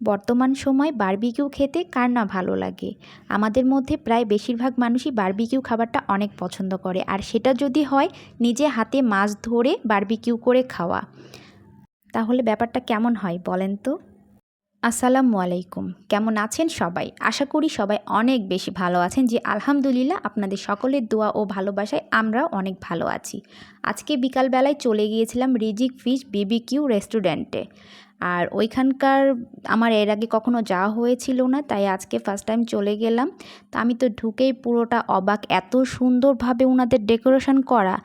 বর্তমান সময় বারবিকিউ খেতে কার না ভালো লাগে? আমাদের মধ্যে প্রায় বেশিরভাগ মানুষই বারবিকিউ খাবারটা অনেক পছন্দ করে, আর সেটা যদি হয়, নিজে হাতে মাছ ধরে বারবিকিউ করে খাওয়া। তাহলে ব্যাপারটা কেমন হয় বলেন তো? আসসালামু আলাইকুম, কেমন আছেন সবাই? আশা করি সবাই অনেক বেশি ভালো আছেন যে আলহামদুলিল্লাহ আপনাদের সকলের দোয়া ও ভালোবাসায় আমরা অনেক ভালো আছি। আজকে বিকালবেলায় চলে গিয়েছিলাম রিজিক ফিশ বিবিকিউ রেস্টুরেন্টে। আর ওইখানকার আমার এর আগে কখনো যাওয়া হয়েছিল না, তাই আজকে ফার্স্ট টাইম চলে গেলাম। তা আমি তো ঢুকেই পুরোটা অবাক, এত সুন্দরভাবে ওনাদের ডেকোরেশন করা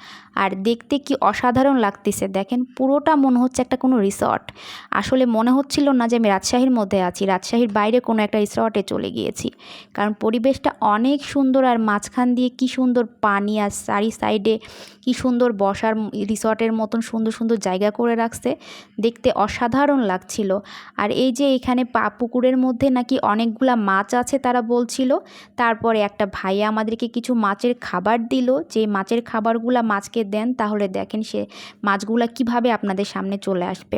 আর দেখতে কি অসাধারণ লাগতেছে। দেখেন, পুরোটা মনে হচ্ছে একটা কোনো রিসর্ট আসলে মনে হচ্ছিল না যে আমি রাজশাহীর মধ্যে আছি, রাজশাহীর বাইরে কোনো একটা রিসর্টে চলে গিয়েছি। কারণ পরিবেশটা অনেক সুন্দর আর মাঝখান দিয়ে কি সুন্দর পানি আর চারি সাইডে কি সুন্দর বসার রিসর্টের মতন সুন্দর সুন্দর জায়গা করে রাখছে। দেখতে অসাধারণ লাগছিল। আর এই যে এখানে পা পুকুরের মধ্যে নাকি অনেকগুলা মাছ আছে তারা বলছিল। তারপরে একটা ভাইয়া আমাদেরকে কিছু মাছের খাবার দিল। যে মাছের খাবারগুলা মাছকে দেন, তাহলে দেখেন সে মাছগুলা কীভাবে আপনাদের সামনে চলে আসবে।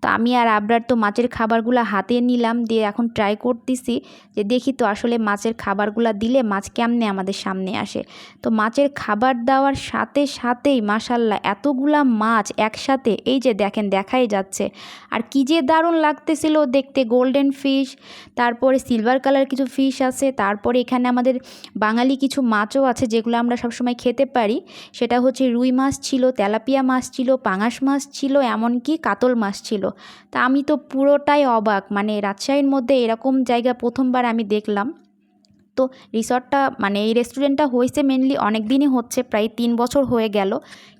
তো আমি আর আবরার তো মাছের খাবারগুলো হাতে নিলাম, দিয়ে এখন ট্রাই করতেছি যে দেখি তো আসলে মাছের খাবারগুলো দিলে মাছ কেমনে আমাদের সামনে আসে। তো মাছের খাবার দেওয়ার সাথে সাথেই মাসাল্লাহ এতগুলা মাছ একসাথে, এই যে দেখেন দেখাই যাচ্ছে। আর কি যে দারুণ লাগতেছিল দেখতে গোল্ডেন ফিশ তারপরে সিলভার কালার কিছু ফিশ আছে, তারপরে এখানে আমাদের বাঙালি কিছু মাছও আছে যেগুলো আমরা সবসময় খেতে পারি। সেটা হচ্ছে রুই মাছ ছিল, তেলাপিয়া মাছ ছিল, পাঙাশ মাছ ছিল, এমনকি কাতল মাছ ছিল। তা আমি তো পুরোটাই অবাক মানে রাজশাহীর মধ্যে এরকম জায়গা প্রথমবার আমি দেখলাম। তো রিসর্টটা মানে এই রেস্টুরেন্টটা হয়েছে মেনলি অনেক দিনই হচ্ছে, প্রায় তিন বছর হয়ে গেল।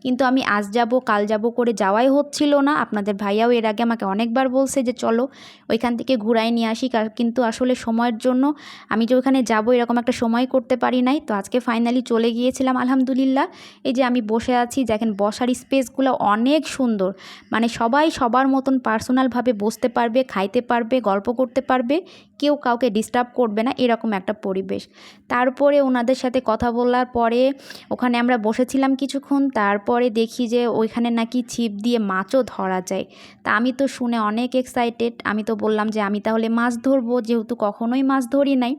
কিন্তু আমি আজ যাব, কাল যাব করে যাওয়াই হচ্ছিল না। আপনাদের ভাইয়াও এর আগে আমাকে অনেকবার বলছে যে চলো, ওইখান থেকে ঘুরাই নিয়ে আসি। কিন্তু আসলে সময়ের জন্য আমি যে ওখানে যাব এরকম একটা সময় করতে পারি নাই। তো আজকে ফাইনালি চলে গিয়েছিলাম, আলহামদুলিল্লাহ। এই যে আমি বসে আছি, দেখেন বসার স্পেসগুলো অনেক সুন্দর। মানে সবাই সবার মতন পার্সোনালভাবে বসতে পারবে, খাইতে পারবে, গল্প করতে পারবে। কেউ কাউকে ডিস্টার্ব করবে না, এরকম একটা পরিবেশ। তারপরে ওনাদের সাথে কথা বলার পরে ওখানে আমরা বসেছিলাম কিছুক্ষণ, তারপরে দেখি যে ওইখানে নাকি ছিপ দিয়ে মাছও ধরা যায়। তা আমি তো শুনে অনেক এক্সাইটেড আমি তো বললাম যে আমি তাহলে মাছ ধরবো, যেহেতু কখনোই মাছ ধরি নাই।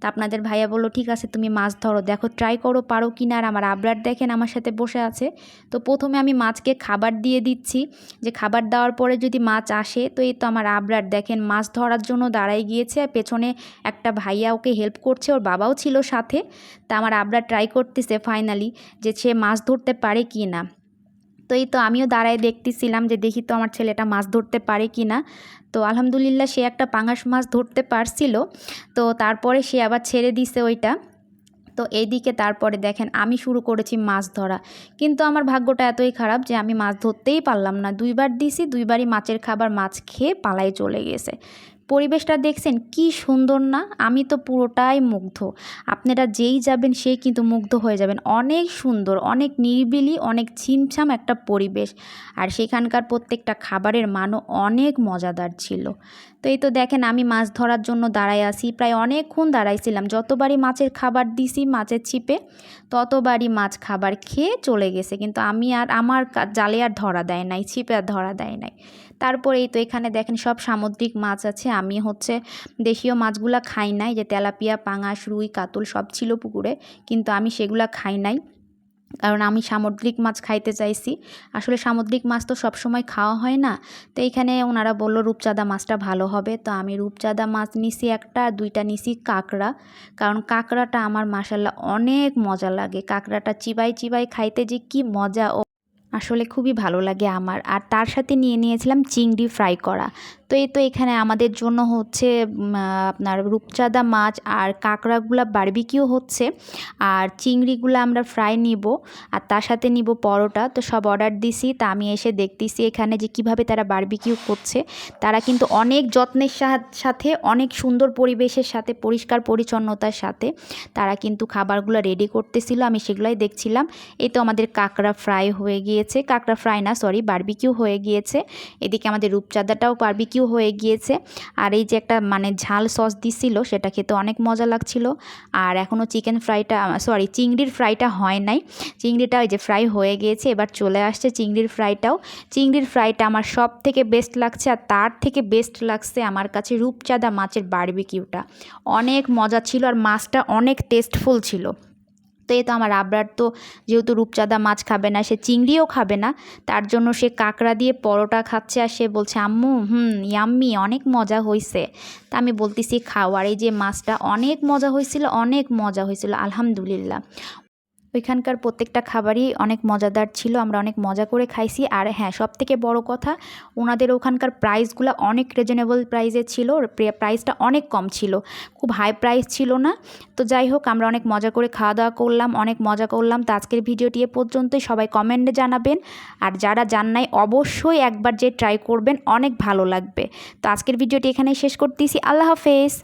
তা আপনাদের ভাইয়া বলল, ঠিক আছে, তুমি মাছ ধরো, দেখো ট্রাই করো, পারো কি না। আর আমার আবরার দেখেন আমার সাথে বসে আছে। তো প্রথমে আমি মাছকে খাবার দিয়ে দিচ্ছি। যে খাবার দেওয়ার পরে যদি মাছ আসে, তো এই তো আমার আবরার, দেখেন মাছ ধরার জন্য দাঁড়াই গিয়েছে। আর পেছনে একটা ভাইয়া ওকে হেল্প করছে, ওর বাবাও ছিল সাথে। তা আমার আবরার ট্রাই করতেছে ফাইনালি যে সে মাছ ধরতে পারে কি না তো এই তো আমিও দাঁড়ায় দেখতেছিলাম যে দেখি তো আমার ছেলেটা মাছ ধরতে পারে কি না তো আলহামদুলিল্লাহ সে একটা পাঙাশ মাছ ধরতে পারছিল। তো তারপরে সে আবার ছেড়ে দিছে ওইটা। তো এইদিকে তারপরে দেখেন আমি শুরু করেছি মাছ ধরা। কিন্তু আমার ভাগ্যটা এতই খারাপ যে আমি মাছ ধরতেই পারলাম না। দুইবার দিছি, দুইবারই মাছের খাবার মাছ খেয়ে পালাই চলে গেছে। পরিবেশটা দেখছেন কি সুন্দর না? আমি তো পুরোটাই মুগ্ধ। আপনারা যেই যাবেন সেই কিন্তু মুগ্ধ হয়ে যাবেন। অনেক সুন্দর, অনেক নিরিবিলি, অনেক ছিমছাম একটা পরিবেশ। আর সেখানকার প্রত্যেকটা খাবারের মানও অনেক মজাদার ছিল। তো এই তো দেখেন আমি মাছ ধরার জন্য দাঁড়ায় আসি প্রায় অনেকক্ষণ দাঁড়াইছিলাম। যতবারই মাছের খাবার দিছি মাছের ছিপে, ততবারই মাছ খাবার খেয়ে চলে গেছে। কিন্তু আমি আর আমার জালে আর ধরা দেয় নাই, ছিপে আর ধরা দেয় নাই। তারপরে এই তো এখানে দেখেন সব সামুদ্রিক মাছ আছে। আমি হচ্ছে দেশীয় মাছগুলা খাই নাই, যে তেলাপিয়া, পাঙাশ, রুই, কাতল সব ছিল পুকুরে, কিন্তু আমি সেগুলা খাই নাই। কারণ আমি সামুদ্রিক মাছ খাইতে চাইছি। আসলে সামুদ্রিক মাছ তো সবসময় খাওয়া হয় না। তো এইখানে ওনারা বলল, রূপচাঁদা মাছটা ভালো হবে। তো আমি রূপচাঁদা মাছ নিছি একটা আর দুইটা নিছি কাঁকড়া। কারণ কাঁকড়াটা আমার মাসাল্লাহ অনেক মজা লাগে। কাঁকড়াটা চিবাই চিবাই খাইতে যে কি মজা। ও আসলে খুবই ভালো লাগে আমার। আর তার সাথে নিয়ে নিয়েছিলাম চিংড়ি ফ্রাই করা। তো এই তো এখানে আমাদের জন্য হচ্ছে আপনার রূপচাঁদা মাছ আর কাঁকড়াগুলো বারবিকিউ হচ্ছে। আর চিংড়িগুলো আমরা ফ্রাই নিব আর তার সাথে নিব পরোটা। তো সব অর্ডার দিছি, তা আমি এসে দেখতেছি এখানে যে কীভাবে তারা বারবিকিউ করছে। তারা কিন্তু অনেক যত্নের সাথে অনেক সুন্দর পরিবেশের সাথে, পরিষ্কার পরিচ্ছন্নতার সাথে তারা কিন্তু খাবারগুলো রেডি করতেছিল। আমি সেগুলোই দেখছিলাম। এই তো আমাদের কাঁকড়া ফ্রাই হয়ে গিয়েছে। কাঁকড়া ফ্রাই না সরি বারবিকিউ হয়ে গিয়েছে। এদিকে আমাদের রূপচাঁদাটাও বারবিকিউ বারবিকিউ হয়ে গিয়েছে। আর এই যে একটা মানে ঝাল সস দিছিল, সেটা খেতে অনেক মজা লাগছিল। আর এখনও চিকেন ফ্রাইটা সরি চিংড়ির ফ্রাইটা হয় নাই। চিংড়িটা ওই যে ফ্রাই হয়ে গিয়েছে, এবার চলে আসছে চিংড়ির ফ্রাইটাও চিংড়ির ফ্রাইটা আমার সব থেকে বেস্ট লাগছে, আর তার থেকে বেস্ট লাগছে আমার কাছে রূপচাঁদা মাছের বারবিকিউটা অনেক মজা ছিল, আর মাছটা অনেক টেস্টফুল ছিল। তো তো আমার আবরার তো যেহেতু রূপচাঁদা মাছ খাবে না, সে চিংড়িও খাবে না, তার জন্য সে কাঁকড়া দিয়ে পরোটা খাচ্ছে আর সে বলছে, আম্মু, হুম, ইয়াম্মি, অনেক মজা হয়েছে তা আমি বলতেছি খাওয়ার এই যে মাছটা অনেক মজা হয়েছিল অনেক মজা হয়েছিল আলহামদুলিল্লাহ। ওইখানকার প্রত্যেকটা খাবারই অনেক মজাদার ছিল, আমরা অনেক মজা করে খাইছি। আর হ্যাঁ সব থেকে বড় কথা, ওনাদের ওখানকার প্রাইসগুলো অনেক রিজনেবল প্রাইসে ছিল প্রাইসটা অনেক কম ছিল, খুব হাই প্রাইস ছিল না। তো যাই হোক, আমরা অনেক মজা করে খাওয়া দাওয়া করলাম, অনেক মজা করলাম। তো আজকের ভিডিওটি এ পর্যন্তই, সবাই কমেন্টে জানাবেন। আর যারা জান নাই, অবশ্যই একবার যে ট্রাই করবেন, অনেক ভালো লাগবে। তো আজকের ভিডিওটি এখানেই শেষ করতেছি, আল্লাহ হাফেজ।